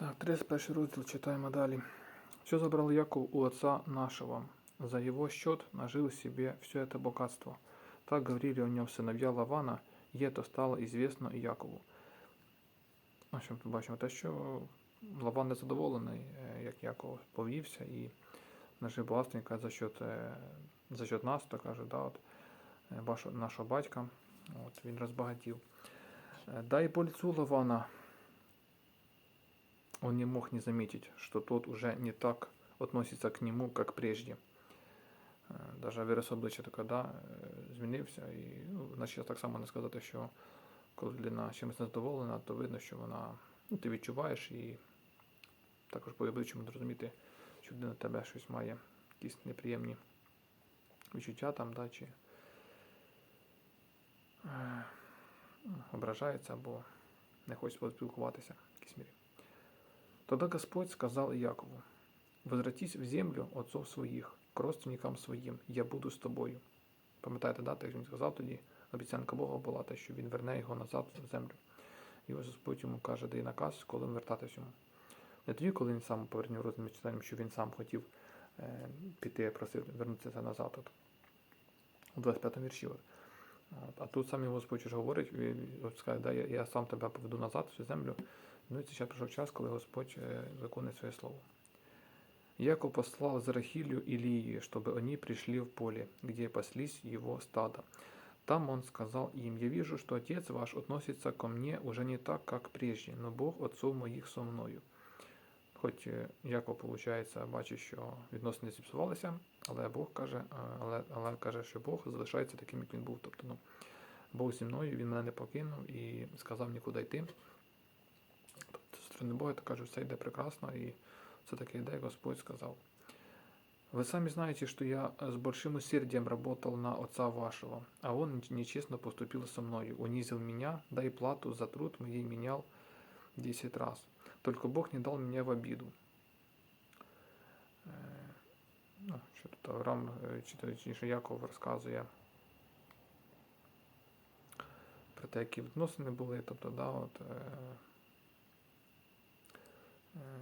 Так, 31 розділ читаємо далі. Все забрал Яков у отца нашего. За его счет нажил себе все это богатство. Так говорили о нем сыновья Лавана, и это стало известно и Якову. В общем, тут бачимо те, що Лаван не задоволений, е, як Яков повівся і нажив багатство, яка за счет, е, за счет нас, то каже, да, от, е, вашого, нашого батька, от, він розбагатів. Е, Да и по лицу Лавана он не мог не заметить, что тот уже не так относится к нему, как прежде. Е, Даже вираз обличчя така, да, е, змінився. І ну, значить, так само не сказати, що коли людина чимось незадоволена, то видно, що вона ну, ти відчуваєш і також по обличчю зрозуміти, що людина тебе щось має, якісь неприємні відчуття там, да, чи е, ну, ображається або не хоче поспілкуватися в якійсь мірі. Тогда Господь сказал Якову, «Возвратись в землю отцов своїх, к родственникам своїм, я буду з тобою». Пам'ятаєте, да, так він сказав тоді, обіцянка Бога була те, що він верне його назад в землю. І ось Господь йому каже, дає наказ, коли вертатись йому. Не тоді, коли він сам повернув роздум читанням, що він сам хотів е, піти, просив вернутися назад. От, у 25 вірші. От. А тут сам Господь вже говорить, він от скаже, да, я, я сам тебе поведу назад в цю землю. Ну і зараз прийшов час, коли Господь е, виконує своє слово. Яков послал за Рахилью и Лией, чтобы они в поле, где паслись его стадо. Там он сказал им, «Я вижу, что отец ваш относится ко мне уже не так, как прежде, но Бог отцов моїх со мною». Хоч е, Яков, виходить, бачить, що відносини зіпсувалися, але Бог каже, е, але, але каже, що Бог залишається таким, як він був. Тобто, ну, Бог зі мною, він мене не покинув і сказав нікуди йти. Зі сторони Бога, то кажуть, все йде прекрасно, і все таки йде, Господь сказав. Вы сами знаете, что я с большим усердием работал на отца вашего, а он нечестно поступил со мною, унизил меня, да и плату за труд моей менял десять раз. Только Бог не дал меня в обиду. Е, Ну, що тут Авраам, е, чи точніше Яков розказує про те, які відносини були, тобто, да, от, е,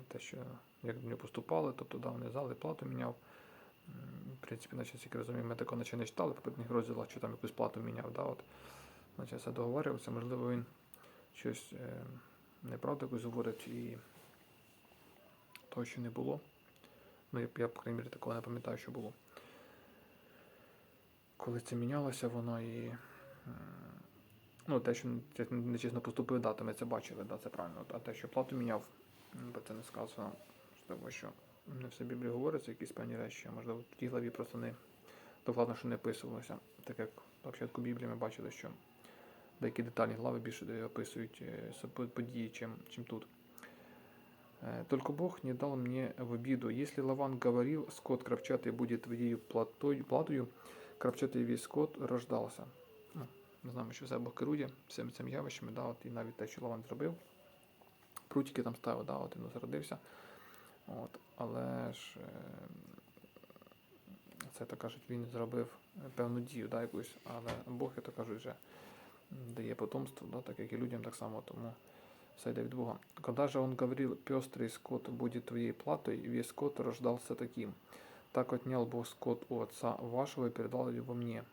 те, що як нього поступали, тобто да, вони зали плату міняв. В принципі, наче як розумію, ми такого наче не читали в попередніх розділах, що там якусь плату міняв. Да, от, наче все договорювався, можливо, він щось е, неправду якусь говорить і того, що не було. Ну, я, по крайній мірі, такого не пам'ятаю, що було. Коли це мінялося, воно і. Ну, те, що нечесно поступив, да, ми це бачили, да, це правильно. А те, що плату міняв, про це не сказано. Тому що не все Біблії говориться, якісь певні речі, можливо, в тій главі просто не докладно, що не описувалося. Так як на початку Біблії ми бачили, що деякі детальні глави більше описують е, події, чим, чим тут. Э, Только Бог не дал мне в обиду. Если Лаван говорил, скот кровчатый будет платой, платою, кровчатий весь скот рождався. Ну, ми знаємо, що все Бог керує всіми цими явищами, да, от, і те, що Лаван зробив, прутики там ставив, да, от, і ну, зародився. От, але ж е, це так кажуть, він зробив певну дію, да, якусь, але Бог, я так кажуть, вже дає потомство, да, так як і людям так само, тому все йде від Бога. Когда же он говорил, пестрый скот будет твоей платой, весь скот рождался таким. Так отнял Бог скот у отца вашего и передал его мне.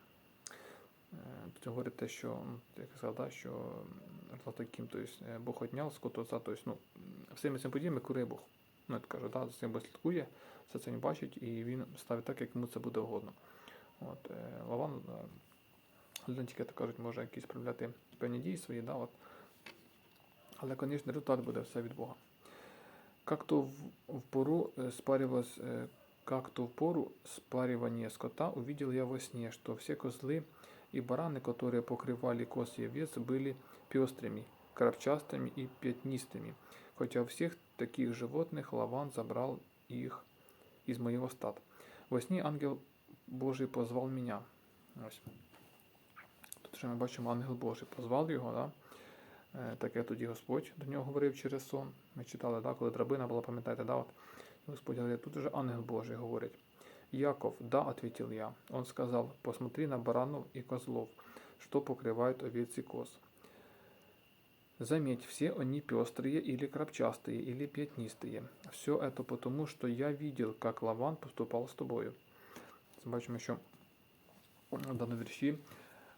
Е, Тут говорить те, що, як сказав, що таким, то есть, е, Бог отняв скот у отца, то есть, ну, всіми цими подіями керує Бог. Ну, я кажу, да, за цим Бог слідкує, все це він бачить, і він ставить так, як йому це буде угодно. От, е, Лаван, е, людина тільки, так кажуть, може якісь проявляти певні дії свої, да, от, але, звісно, результат буде все від Бога. Как то в, в пору э, спаривалось, э, как то в пору спаривания скота увидел я во сне, что все козлы и бараны, которые покрывали коз и овец, были пестрыми, крапчастыми и пятнистыми, хотя у всех таких животных Лаван забрал их из моего стада. Во сне ангел Божий позвал меня. Ось. Тут ще ми бачимо, ангел Божий позвав його, да? Е, Таке тоді Господь до нього говорив через сон. Ми читали, да, коли драбина була, пам'ятаєте, да, от. І Господь говорить, тут уже ангел Божий говорить. Яков, да, ответил я. Он сказал, посмотри на баранов и козлов, что покрывают овец и коз. Заметь, все они пестрые или крапчастые, или пятнистые. Все это потому, что я видел, как Лаван поступал з тобою. Це Бачимо, що в даному вірші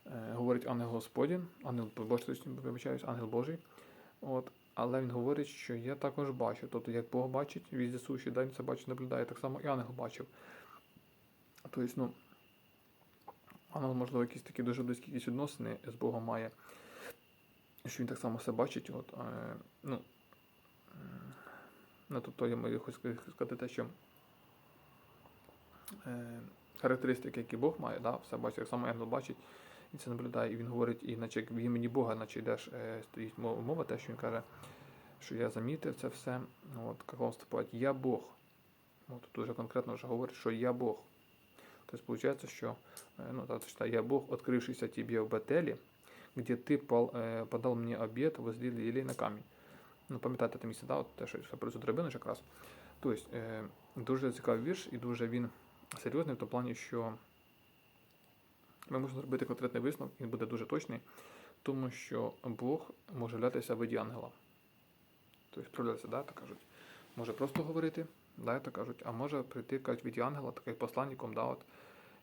е, говорить ангел Господень, ангел Божий, вибачаюсь, ангел Божий. От, але він говорить, що я також бачу. Тобто, як Бог бачить, візде суші, да, він це бачить, наблюдає, так само і ангел бачив. Тобто, ну, ангел, можливо, якісь такі дуже близькі якісь відносини з Богом має, що він так само все бачить. От, е, ну, ну, тобто, я хочу сказати те, що е, характеристики, які Бог має, да, все бачить, так само ангел бачить і це наблюдає, і він говорить, і наче як в імені Бога, наче йдеш, е, стоїть мова, те, що він каже, що я замітив це все. От, як вам вступають, я Бог. От, тут дуже конкретно вже говорить, що я Бог. Тобто, виходить, що е, ну, читаю, я Бог, открывшийся тебе в Бетелі, где пал, е, подал мені обід, возлили елей на камінь. Ну, пам'ятаєте те місце, да, от те, що цю драбину якраз. Тобто, е, дуже цікавий вірш, і дуже він серйозний в тому плані, що ми можемо зробити конкретний висновок, він буде дуже точний, тому що Бог може являтися в виді ангела. Тобто проявлятися, да, так кажуть. Може просто говорити, да, кажуть, а може прийти кажуть, в виді ангела, таким посланником, да, от,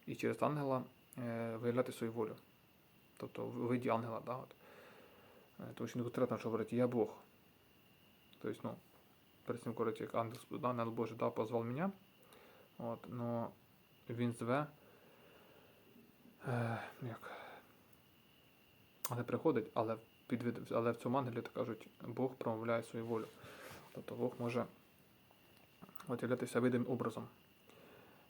і через ангела е, виявляти свою волю. Тобто в виді ангела, да, от. Е, Тому що не конкретно, що говорить, я Бог. Тобто, ну, перед цим говорить, як ангел, да, ангел Божий да, позвав мене, от, но він зве Е, як? Але приходить, але, підвід, але в цьому ангелі, так кажуть, Бог промовляє свою волю. Тобто Бог може от видим образом.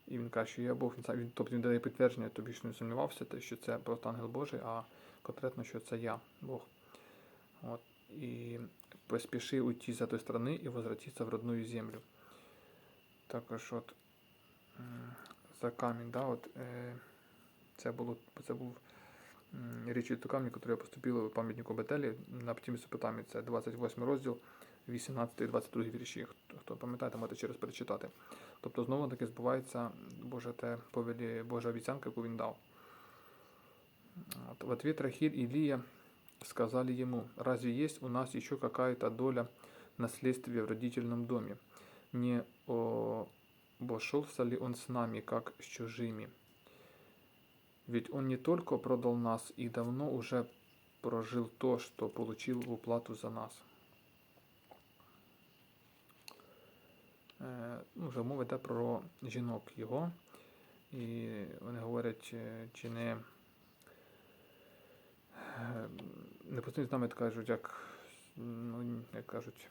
І він каже, що я Бог, він, тобто він дає підтвердження, тобі що не сумнівався, те, що це просто ангел Божий, а конкретно, що це я, Бог. От. І поспіши уйти з цієї сторони і возвратитися в родную землю. Також от за камінь, да, от, е, це, було, це був річ від камінь, який поступили в пам'ятнику Бетелі на птім Месопотамії. Це 28 розділ, 18-22 вірші. Хто, хто пам'ятаєте, можете через перечитати. Тобто знову таки збувається Боже те повелі, Божа обіцянка, яку він дав. От, в ответ Рахиль и Лия сказали ему, разве есть у нас еще какая-то доля наследствия в родительном доме? Не обошелся ли он с нами, как с чужими? Ведь он не только продал нас и давно уже прожил то, что получил в уплату за нас. Ну, вже мова йде про жінок його. І вони говорять, е, чи не е, не постійно з нами кажуть, як, ну, як кажуть,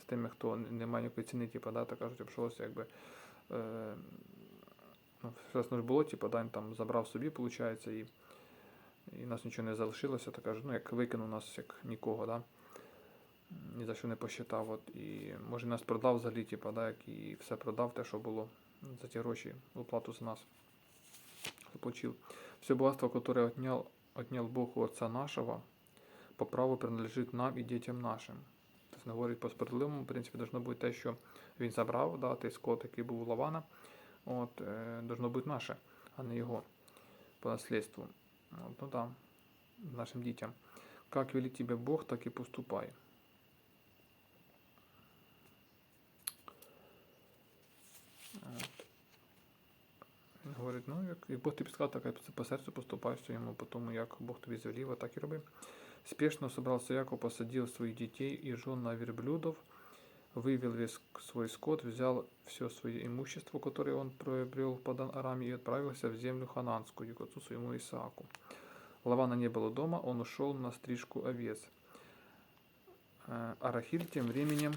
з тими, хто не має ніякої ціни, типу, да, так кажуть, обшовся, якби. Е, ну, все ж було, типу, да, він там забрав собі, виходить, і, і нас нічого не залишилося, так кажуть, ну, як викинув нас, як нікого, да. Ні за що не посчитав. От, і може нас продав взагалі, типу, да, як і все продав, те, що було за ті гроші, оплату за нас заплатил. Все богатство, которое отнял, отнял Бог у Отца нашего, по праву принадлежить нам і дітям нашим. Тобто говорить по справедливому, в принципі, должно бути те, що він забрав, да, той скот, який був у Лавана, от, е, бути наше, а не його по наслідству. От, ну да, нашим дітям. Как велит тебе Бог, так і поступай. говорить, ну, як, як Бог тобі сказав, так і по серцю поступай своєму, по тому, як Бог тобі звелів, так і роби. Спешно собрался Яков, посадил своих детей и жен на верблюдов, вывел весь свой скот, взял все свое имущество, которое он приобрел в Падан Араме, и отправился в землю хананскую, к отцу своему Исааку. Лавана не было дома, он ушел на стрижку овец. Э, А Рахиль тем временем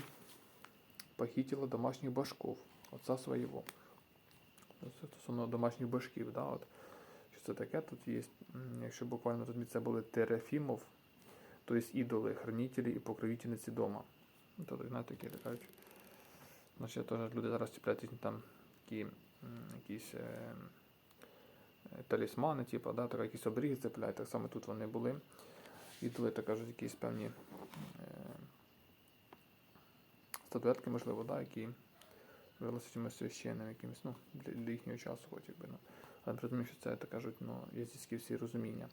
похитила домашних башков отца своего. Це стосовно домашніх башків. Да, от. Що це таке? Тут є, якщо буквально розуміти, це були терафімов, тобто ідоли, хранителі і покровительниці дома. Ну, Тобто, знаєте, такі так кажуть. Ну, ще теж люди зараз чіпляють там такі якісь е, е, талісмани, типу, да, так, якісь оберіги цепляють, так само тут вони були. Ідоли, так кажуть, якісь певні е, статуетки, можливо, да, які чимось священним якимось, ну, для, для їхнього часу, хоч якби, ну. Але розумію, що це, так кажуть, ну, язичські всі розуміння.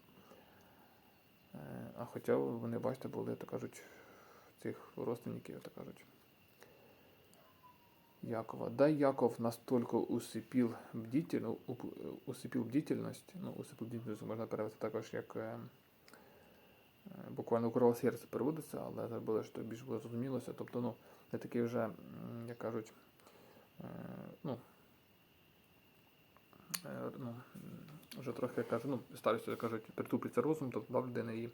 Е, А хоча вони, бачите, були, так кажуть, цих родственників, так кажуть. Якова. Да, Яков настолько усипів бдитель, ну, усипів бдительність, ну, усипів бдительність можна перевести також як е, е, буквально укрило серце переводиться, але забули, що більш зрозумілося. Тобто, ну, не такий вже, як кажуть, ну, е, ну, вже трохи як кажуть, ну, старістю, кажуть, притупиться розум, тобто людини і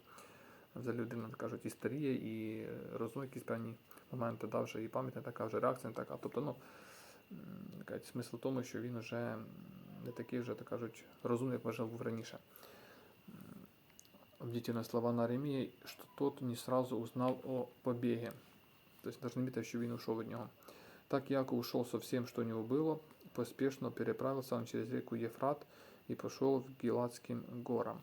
взагалі людина, кажуть, і старіє, і розум якісь певні моменти, да, вже і пам'ять не така, вже реакція не така. Тобто, ну, кажуть, смисл в тому, що він вже не такий вже, так кажуть, розумний, як може був раніше. Бдительные слова Наремія, що тот не сразу узнал о побеге. Тобто, должны видеть, що він ушов від нього. Так Яков ушел со всем, что у него было, поспешно переправился он через реку Ефрат и пошел в Гіладським горам.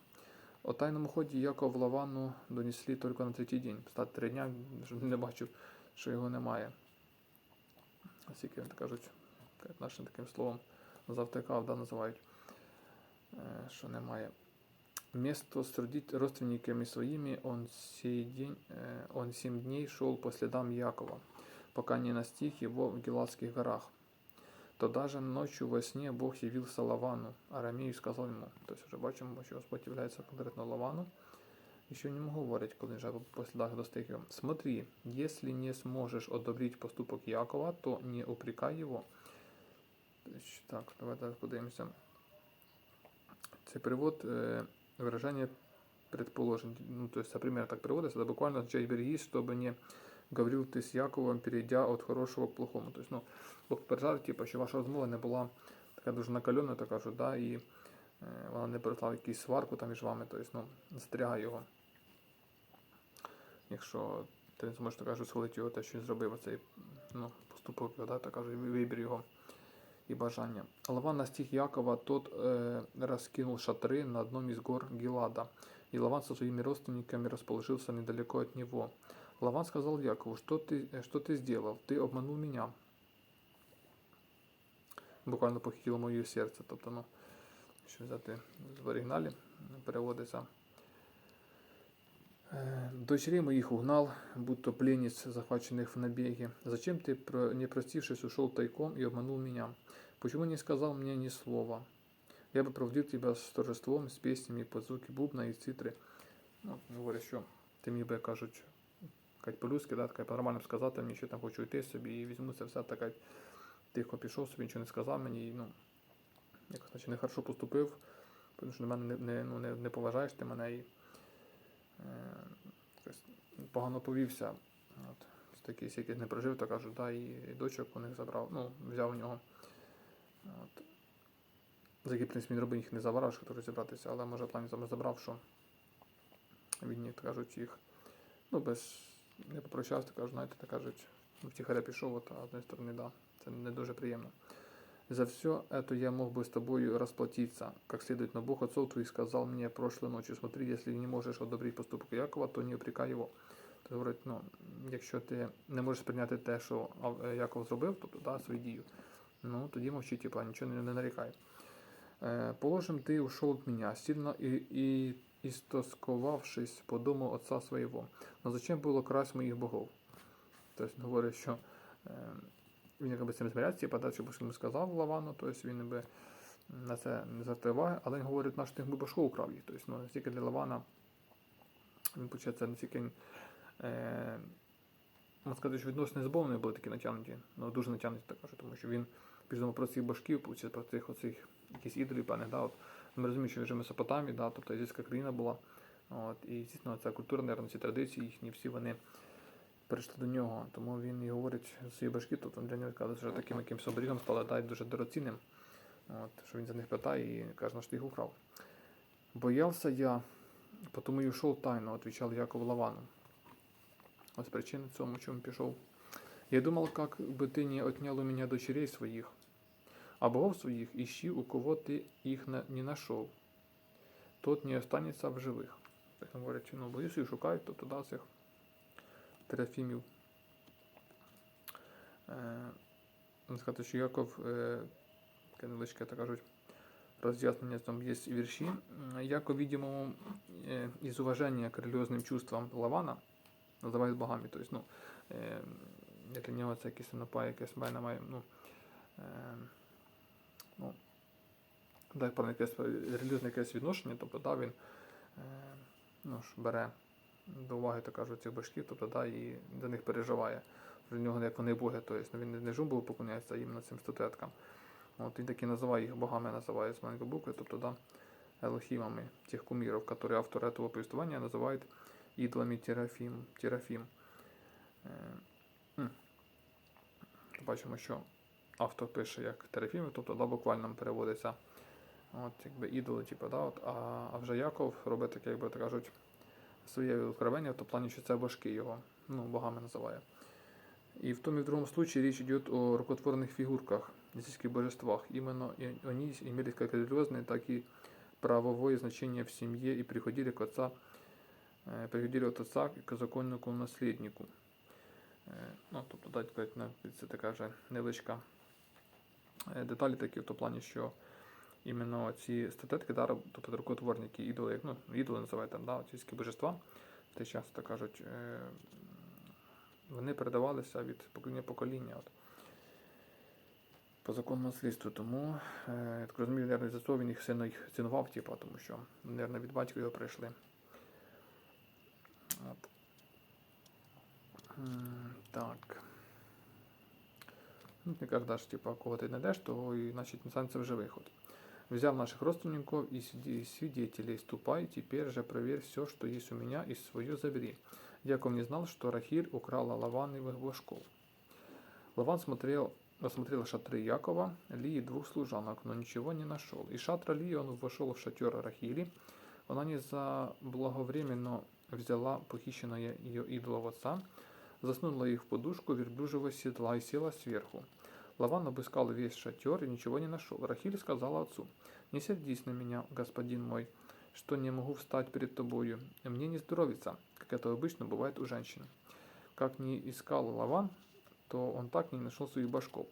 О тайному ході Яков Лавану донесли тільки на третій день. Стати три дня, не бачив, що його немає. Оскільки, так кажуть, нашим таким словом завтикав, да, називають, е, що немає. Место среди родственниками своими он, сей день, э, он семь дней шел по следам Якова, пока не настиг его в Геладских горах. Тогда же ночью во сне Бог явился Лавану, Арамею и сказал ему, то есть вже бачимо, що Господь являється конкретно Лавану, і що йому говорить, коли вже по слідах достиг його. Смотри, если не сможешь одобрить поступок Якова, то не упрекай его. Тобто, Так, давайте подивимося. Цей перевод е, выражение предположень. Ну, то есть, например, так переводится, это буквально означает «берегись, чтобы не говорил ты с Яковом, перейдя от хорошого к плохому». То есть, ну, Бог попереджав, типу, що ваша розмова не була така дуже накальона, так кажуть, да, і е, вона не перейшла в якусь сварку там між вами, тобто, ну, застерігай його. Якщо ти не зможеш, так кажуть, схвалити його, те, що він зробив, оцей ну, поступок, да, так кажуть, вибір його и бажання. Лаван настиг Якова, тот э, раскинул шатры на одном из гор Гелада, и Лаван со своими родственниками расположился недалеко от него. Лаван сказал Якову, что ты, э, что ты сделал? Ты обманул меня. Буквально похитило моє серце. Тобто, ну, що взяти в оригіналі, переводиться. Э, Дочерей моих угнал, будто пленниц, захваченных в набеге. Зачем ты, про- не простившись, ушел тайком и обманул меня? Почему не сказал мне ни слова? Я бы проводил тебя с торжеством, с песнями под звуки бубна и цитри. Ну, говорять, що ти міг би, кажуть, кажуть, по-людськи, да, по-нормально сказати мені, що там хочу йти собі, і візьму це все, така тихо пішов собі, нічого не сказав мені, і, ну, якось наче нехорошо поступив, тому що до мене не, не, ну, не, не поважаєш ти мене і е, якось погано повівся. От, такий якийсь не прожив, то кажуть, да, і, і дочок у них забрав, ну, взяв у нього. От. За який, в принципі, він робив їх не заварав, щоб розібратися, але може саме забрав, що він, як кажуть, їх ну, без не попрощався, так кажуть, знаєте, так кажуть, втіхаря пішов, от, а з однієї сторони, да, це не дуже приємно. За все это я мог бы с тобою расплатиться, как следует, но Бог отцов твоих сказал мне прошлой ночью, смотри, если не можешь одобрить поступок Якова, то не опрекай його. То говорить, ну, якщо ти не можеш прийняти те, що Ав- е, Яков зробив, тобто да, свою дію, ну тоді мовчи, типа, нічого не, не нарікай. Е, Положим, ты ушел от меня, сильно и, и истосковавшись по дому отца своего. Но зачем было красть моїх богов? Тобто говорить, що е, він якби цим да, що Бог йому сказав Лавану, тобто він би на це не звертає уваги, але він говорить, наш би башку украв їх. Тобто, ну, настільки для Лавана він почав це настільки е, можна сказати, що відносини з Богом не були такі натягнуті, ну дуже натягнуті, так кажу, тому що він пізнав про цих башків, про цих оцих якісь ідолів, певних, да, от, ми розуміємо, що він вже в Месопотамії, да, тобто ізраїльська країна була, от, і звісно, ця культура, наверное, ці традиції їхні, всі вони перейшли до нього, тому він і говорить цієї башки, тобто для нього каже, що таким якимось оберігом стали дай дуже дорогоцінним, от, що він за них питає і каже, що ти їх украв. Боявся я, потому и ушел тайно, отвечал Яков Лавану. Ось причина цьому, чому пішов. Я думал, как бы ты не отнял у дочерей своих, а богов своих ищи, у кого ты их на- не нашел. Тот не останется в живих. Так говорять, ну, боюсь і шукають, то туди цих терафімів. Е, можна сказати, що Яков, е, таке невеличке, так кажуть, разъяснения там есть вірші. М, Яко, видимому, э, из уважения к религиозным чувствам Лавана називають богами. Тобто, ну, е, для нього це якийсь напай, якесь має, має, ну, е, ну, да, про якесь релігіозне якесь відношення, тобто, да, він е, ну, ж, бере до уваги, так кажуть, цих башків, тобто, да, і за них переживає. Для нього як вони боги, тобто, ну, він не жумбову поклоняється, а іменно цим статуеткам. От він таки називає їх богами, називає з маленької букви, тобто, да, Елохимами, тех кумиров, которые автор этого повествования называют идолами Терафим. Терафим. Е, м. Бачимо, що автор пише як Терафіми, тобто да, буквально переводиться от, якби, ідоли, типу, да, от, а, а вже Яков робить таке, якби так кажуть, своє відкровення, то в плані, що це башки його, ну, богами називає. И в том и в другом случае речь идет о рукотворных фигурках, языческих божествах. Именно и они имели как религиозное, так и правовое значение в семье и приходили к отца, э, приходили от отца к законнику насліднику. Е, Ну, тобто, дать сказати, на- це така вже невеличка е, деталі такі в тому плані, що іменно ці статетки, да, тобто рукотворники, ідоли, як, ну, ідоли називають там, да, ці божества, в той час, так кажуть, е, вони передавалися від покоління покоління. От. По закону наслідству. Тому, е, я так розумію, за цього він їх сильно їх цінував, типу, тому що, наверное, від батька його прийшли. От. Так. Ну, ти кажеш, типу, кого ти знайдеш, то і, значить, це вже виход. Взяв наших родственников и свидетелей, ступай, теперь же проверь все, что есть у меня, и свое забери. Яков не знал, что Рахиль украла Лавановых башков. Лаван смотрел, осмотрел шатры Якова, Лии двух служанок, но ничего не нашел. Из шатра Лии он вошел в шатер Рахили. Она не заблаговременно взяла похищенное ее идолов отца, заснула их в подушку верблюжьего седла и села сверху. Лаван обыскал весь шатер и ничего не нашел. Рахиль сказала отцу, «Не сердись на меня, господин мой, что не могу встать перед тобою. Мне не здоровится, как это обычно бывает у женщин». Как не искал Лаван, то он так и не нашел своих башков.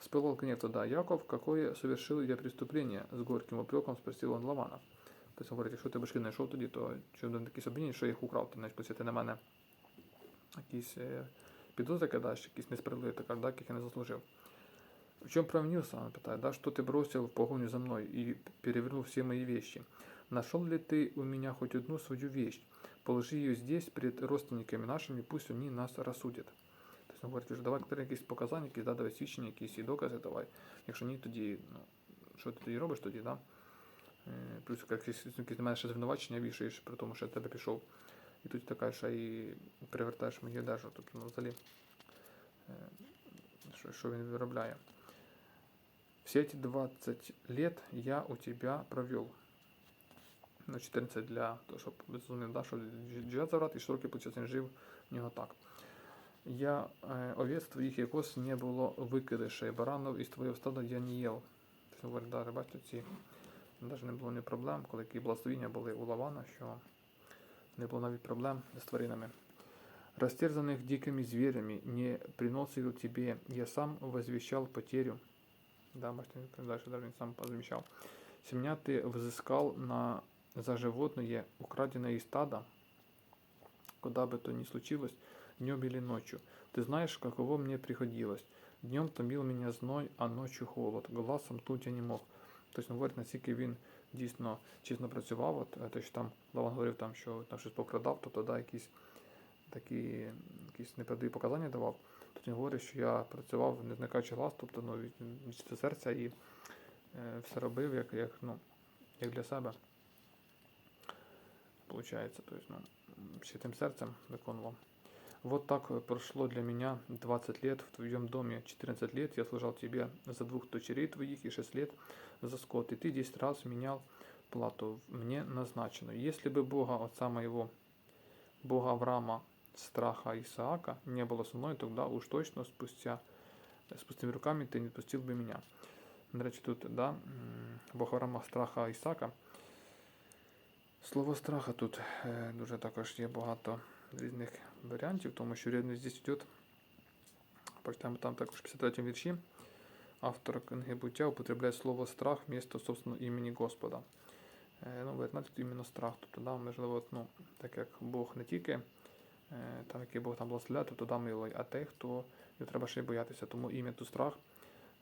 Вспылал гнев тогда Яков, какое совершил я преступление? С горьким упреком спросил он Лавана. Тобто він говорить, якщо ти башки знайшов тоді, то що до якісь обвинення, що я їх украв, ти значить, ти на мене якісь е, підозри кидаєш, якісь несправедливі, да, яких я не заслужив. В чем провинился, он питает, да, что ты бросил в погоню за мной и перевернул все мои вещи? Нашел ли ты у меня хоть одну свою вещь? Положи ее здесь перед родственниками нашими, пусть они нас рассудят. Тобто він говорить, вже давай якісь показання, якісь да, давай свідчення, якісь і докази давай. Якщо ні, тоді, ну, що ти тоді робиш тоді, да? Е, Плюс якісь, якісь на мене ще звинувачення вішаєш, при тому, що я тебе пішов. І тут така ще і перевертаєш мені одежу. Тобто, ну, взагалі, е, що, що він виробляє. Все эти 20 лет я у тебя провел. Ну, 14 для того, щоб зрозумів, да, що джет забрати, і 40 получається, він жив в нього так. Я е, овець твоїх якось не було викидише, баранов із твого стада я не їв. Говорить, да, бачите, ці навіть не було ні проблем, коли які благословіння були у Лавана, що не було навіть проблем з тваринами. Растерзанных дикими зверями не приносил тебе, я сам возвещал потерю. Да, бачите, дальше даже він сам возвещал. Семня ты взыскал на, за животное, украденное из стада, куда бы то ни случилось, днем или ночью. Ты знаешь, каково мне приходилось. Днем томил меня зной, а ночью холод. Глазом тут я не мог. Тобто, він говорить, наскільки він дійсно чесно працював, от, те, що там Лаван говорив, там, що там щось покрадав, тобто да, якісь такі якісь неправдиві показання давав. Тут він говорить, що я працював, не зникаючи глаз, тобто ну, від, від серця і е, все робив як, як, ну, як для себе. Получается, то есть, ну, святым сердцем виконував. Вот так э, прошло для меня 20 лет в твоем доме, 14 лет я служил тебе за двух дочерей твоих и 6 лет за скот, и ты 10 раз менял плату мне назначенную. Если бы Бога Отца моего, Бога Авраама, страха Исаака не было со мной, тогда уж точно спустя, с пустыми руками ты не отпустил бы меня. До речі, тут, да, м, Бог Авраама, страха Ісака. Слово страха тут е, дуже також є багато різних варіантів, тому що рівно здесь йде, почитаємо там також в 53 вірші. автор книги буття употребляє слово страх вмісто собственного імені Господа. Е, Ну, ви знаєте, тут іменно страх. Тобто, да, можливо, ну, так як Бог не тільки е, там, який Бог там благословляє, тобто да, милий, а те, хто його треба ще й боятися. Тому ім'я тут страх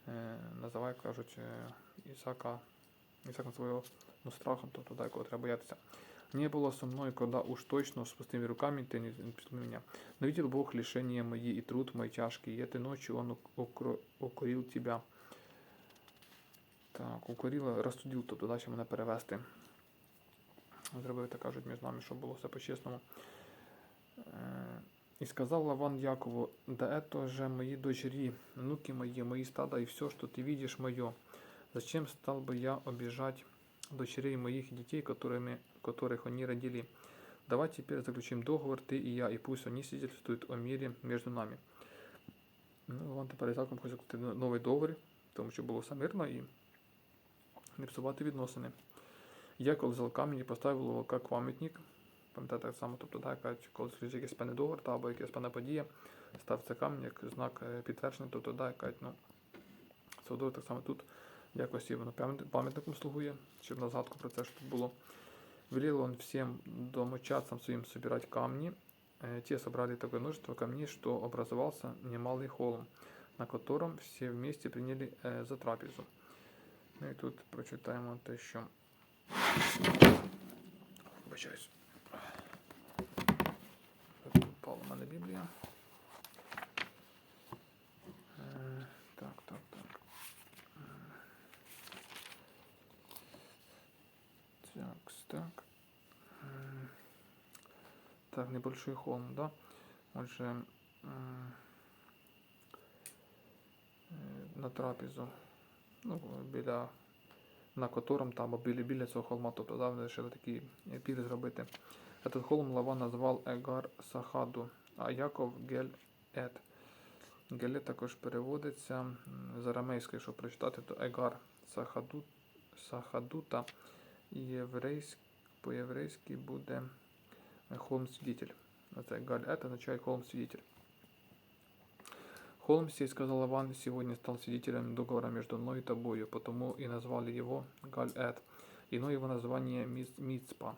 е, називає, кажуть, Ісака, Ісак називає його ну, страхом, тобто да, якого треба боятися. Не было со мной, когда уж точно с пустыми руками ты не не пустил меня. Но видел Бог лишения мои и труд мой тяжкий, и этой ночью Он ук- укро- укорил тебя. Так, укорила, розсудив, тобто далі мене перевести. Зробив, так кажуть, між нами, щоб було все по-чесному. Е, І сказав Лаван Якову, да это же мои дочери, внуки мои, мои стада и все, что ты видишь мое. Зачем стал бы я обижать дочерей моих и детей, которыми, которых они родили? Давай теперь заключим договор, ты и я, и пусть они свидетельствуют о мире между нами. Ну, Лаван тепер Ізаком хоче заключити новий договір, тому що було все мирно і не псувати відносини. Яков взяв камінь і поставив у волка пам'ятник. Пам'ятаєте так само, тобто, так, кажуть, коли служить якийсь певний договор та, або якась певна подія, ставиться камінь як знак е, підтвердження, тобто, да, кажуть, ну, це договор так само тут в якості воно пам'ят- пам'ятником слугує, щоб на згадку про це що тут було. Велел он всем домочадцам своим собирать камни. Э, Те собрали такое множество камней, что образовался немалый холм, на котором все вместе приняли э, за трапезу. Ну і тут прочитаємо те, що. Вибачаюсь. Тут Впала в мене Біблія. Так, небольшой холм, да? Отже, е, на трапезу. Ну, біля на котором там або біля, біля цього холма, тобто да, вони вирішили такий пір зробити. Этот холм Лаван назвав Егар Сахаду, а Яков Гель Ет. Геле також переводиться з арамейської, щоб прочитати, то Егар Сахаду, Сахадута. І єврейськ, по-єврейськи буде е, холм свидетель. Оце Галь Ет означає холм свидетель. Холм сей, сказал Иван, сегодня стал свидетелем договора между мной и тобою, потому и назвали его Галь-Эд. Иное его название Миц- Мицпа.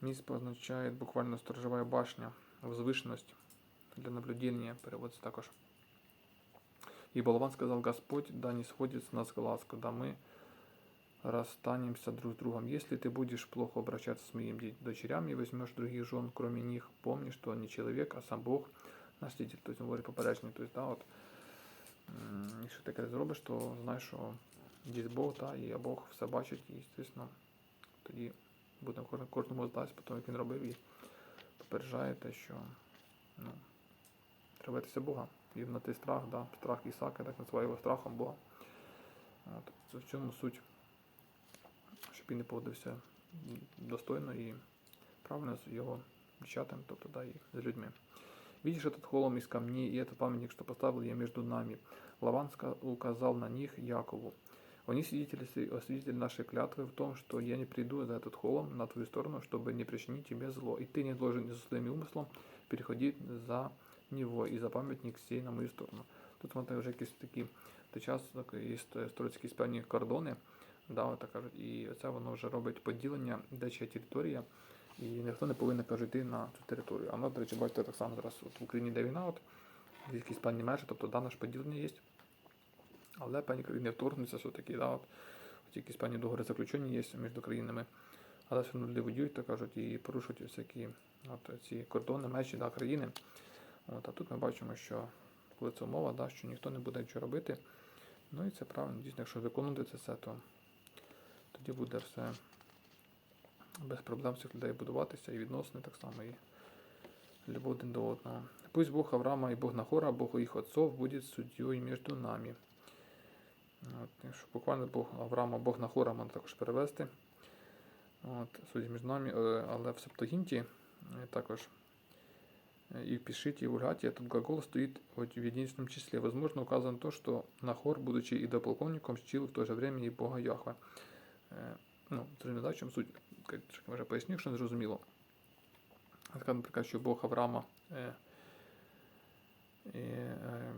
Мицпа означает буквально сторожевая башня, возвышенность для наблюдения, переводится також. И Балаван сказал, Господь, да не сходит с нас глаз, когда мы расстанемся друг с другом. Если ты будешь плохо обращаться с моими дочерями и возьмешь других жен, кроме них, помни, что он не человек, а сам Бог, насліддя. Тобто говорить попередження. Тобто, да, от, якщо ти таке зробиш, то знай, що є Бог, да, і Бог все бачить, і, звісно, тоді буде кожному здасть, тому, як він робив, і попереджає те, що ну, треба боятися Бога. І на той страх, да, страх Ісака, так називає його страхом Бога. От, в цьому суть, щоб він не поводився м, достойно і правильно з його дівчатами, тобто да, і з людьми. Видишь этот холм из камней и этот памятник, что поставил я между нами. Лаван ска- указал на них Якову. Они свидетели, свидетели нашей клятвы в том, что я не приду за этот холм на твою сторону, чтобы не причинить тебе зло. И ты не должен за своим умыслом переходить за него и за памятник сей на мою сторону. Тут смотрите, вже якісь такі той час так, є ст- строїться якісь певні кордони, да, так кажуть, і це воно вже робить поділення, де чия територія, і ніхто не повинен каже, на цю територію. А воно, до речі, бачите, так само зараз от в Україні йде війна, от, якісь певні межі, тобто дане ж поділення є. Але певні країни вторгнуться все-таки, да, от, от якісь певні договори заключені є між країнами. Але все одно люди воюють, так кажуть, і порушують всякі от, ці кордони, межі да, країни. От, а тут ми бачимо, що коли це умова, да, що ніхто не буде нічого робити. Ну і це правильно, дійсно, якщо виконувати це все, то тоді буде все без проблем всіх людей будуватися і відносини так само, і любов один до одного. Пусть Бог Авраама і Бог Нахора, Бог їх отцов, буде суддєю між нами. От, якщо буквально Бог Авраама, Бог Нахора можна також перевести. От, судді між нами, е, але в Септагінті е, також е, и в Пишите, и в Ульгате этот глагол стоит в единственном числе. Возможно, указано то, что Нахор, будучи идополковником, чтил в то же время и Бога Яхве. Е, Ну, в чому суть. Я вже поясню, що не зрозуміло. Така, наприклад, що Бог Авраама е, е, е,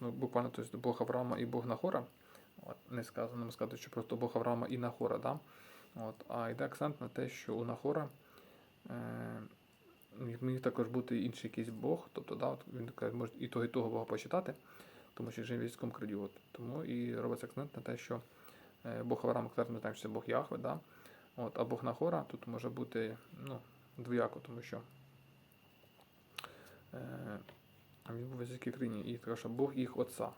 ну, буквально тобто, Бог Авраама і Бог Нахора. От, не сказано, не сказати, що просто Бог Авраама і Нахора, да? От, а йде акцент на те, що у Нахора е, міг також бути інший якийсь Бог, тобто да, от він може і того, і того Бога почитати, тому що жив в військовому краді. От. Тому і робиться акцент на те, що Бог Авраама, клер, ми знаємо, що це Бог Яхве, да? От, а Бог Нахора тут може бути ну, двояко, тому що е, він був в язикій країні і каже, що Бог їх отця.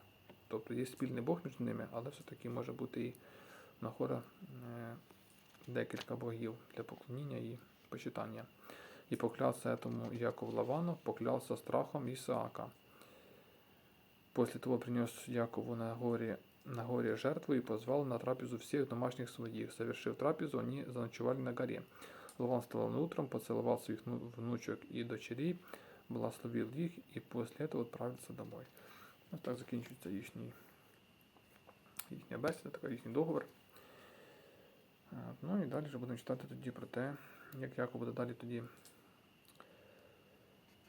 Тобто є спільний Бог між ними, але все-таки може бути і Нахора е, декілька богів для поклоніння і почитання. І поклявся этому Яков Лавану, поклялся страхом Исаака. После того принес Якову на горе, на горе жертву и позвал на трапезу всех домашних своих. Совершив трапезу, они заночевали на горе. Лаван встал утром, поцеловал своих ну- внучек и дочерей, благословил их и после этого отправился домой. Ось так закінчується їхній, їхня бесіда, така їхній договор. Ну і далі вже будемо читати тоді про те, як Яков буде далі тоді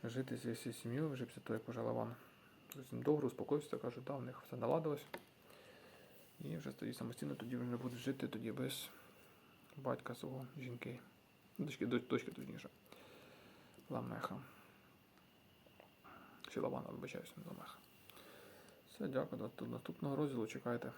жити зі сім'єю, вже після того, як уже Лаван добре успокоївся, каже, да, в них все наладилось. І вже тоді самостійно тоді вже буде жити тоді без батька свого жінки. Дочки, дочки точніше. Ламеха. Чи Лавана, вибачаюся, не Ламеха. Все, дякую. До наступного розділу чекайте.